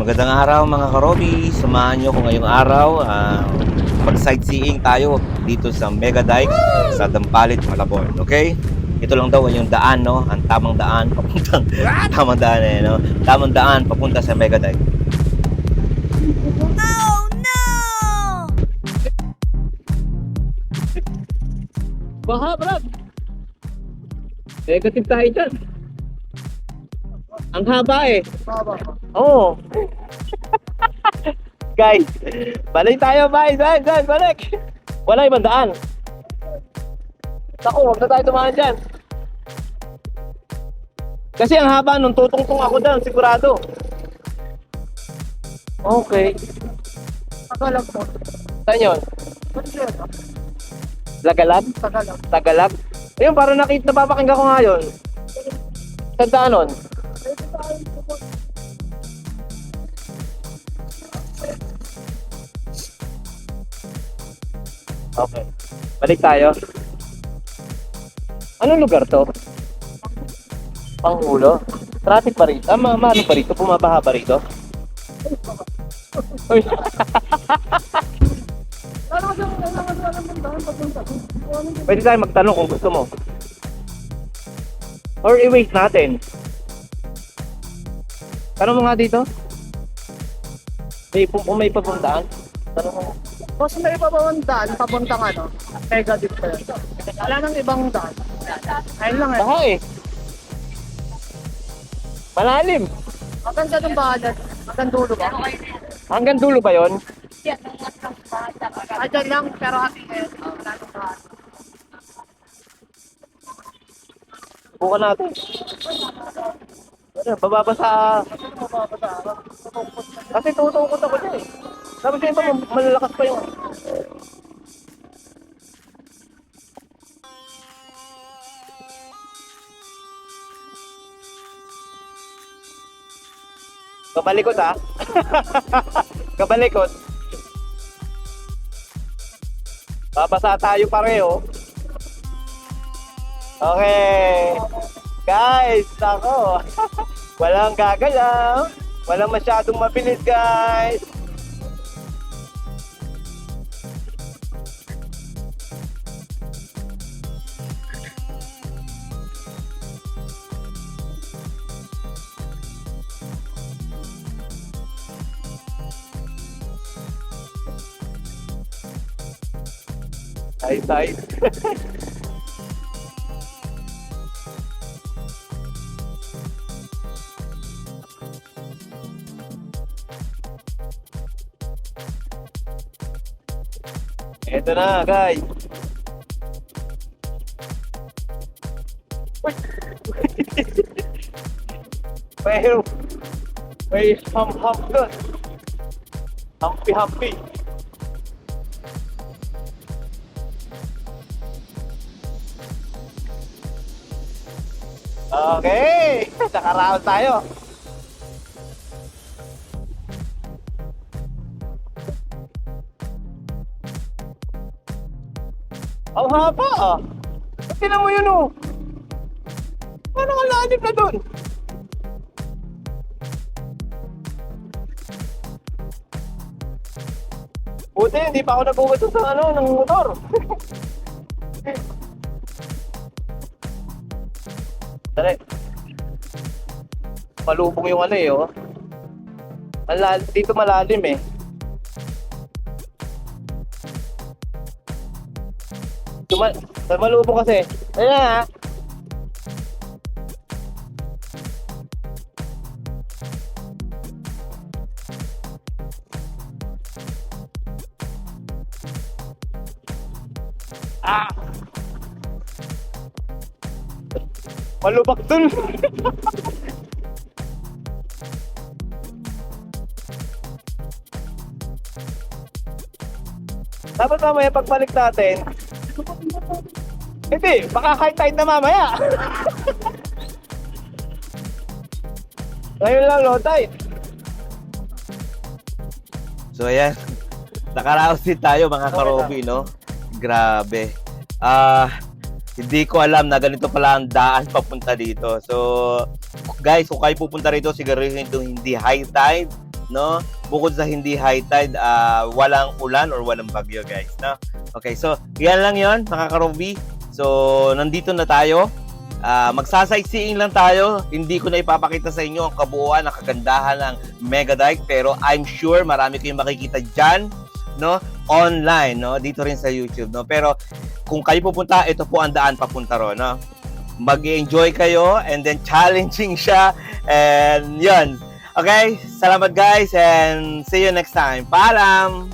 Magandang araw mga karobi. Samahan nyo ko ngayong araw. ah, Mag-sightseeing tayo dito sa Mega Dike sa Dampalit, Malabon. Okay? Ito lang daw yung daan, no? Ang tamang daan papuntang tamang daan eh, no? Tamang daan papunta sa Mega Dike. Oh no! Baha, Brad. Negative tayo dyan. Ang haba eh. Oo. Guys, balik tayo, guys. Guys, guys, balik. Wala ibang daan. Naku, huwag na tayo tumahan dyan. Kasi ang haba nung tutungtong ako dyan, sigurado. Okay. Tagalog po. Saan yun? Lagalag? Tagalog. Tagalog? Ayun, parang nakita, napapakinggan ko nga yun. Saan daan nun? Okay. Balik tayo. Anong lugar to? Panghulo? Traffic ba rito? Ah, ma maano ba rito? Bumabaha ba rito? Uy. Pwede tayo magtanong kung gusto mo. Or i-wait natin. Tanong mo nga dito. May, kung may papuntaan. Tanong mo. Boss, may iba ba ang daan papuntang ano? Mega yun. Wala nang ibang daan. Ayun lang eh. Baka eh. Malalim. Maganda ng bahalan. Hanggang dulo ba? Hanggang dulo ba yon? Ah, dyan lang, pero happy eh. Wala nang. Bukan natin. Ano, bababa sa... Kasi tutukot ako dyan eh. Tapos yung iba, malalakas pa yung... Kabalikot ha? Kabalikot. Babasa tayo pareho. Okay. Guys, ako. Walang gagalaw. Walang masyadong mabilis, guys. Ay, ay. Eto na, guys. Uy! may, may ham-ham doon. Hampi-hampi. Okay! Nakaraon tayo. Ang haba ah. Tingnan mo yun oh. Paano ka lalim na doon? Buti, hindi pa ako nagugat sa ano, ng motor. Dali. Palubong yung ano eh, oh. Malal dito malalim eh. Tumal malubong kasi. Ayan na. ah. Ah! Malubak dun. Dapat mamaya pagbalik natin, hindi, baka high tide na mamaya. Ngayon lang low tide. So ayan, nakaraos din tayo mga karobi, no? Grabe. Ah, hindi ko alam na ganito pala ang daan papunta dito. So, guys, kung kayo pupunta rito, siguro hindi, hindi high tide. no? Bukod sa hindi high tide, ah, walang ulan or walang bagyo, guys, no? Okay, so yan lang yon mga karobi. So, nandito na tayo. Ah, magsasightseeing lang tayo. Hindi ko na ipapakita sa inyo ang kabuuan, ang kagandahan ng Mega Dike, pero I'm sure marami kayong makikita dyan, no? Online, no? Dito rin sa YouTube, no? Pero kung kayo pupunta, ito po ang daan papunta ron, no? Mag-enjoy kayo and then challenging siya and yun. Okay, salamat guys and see you next time. Paalam!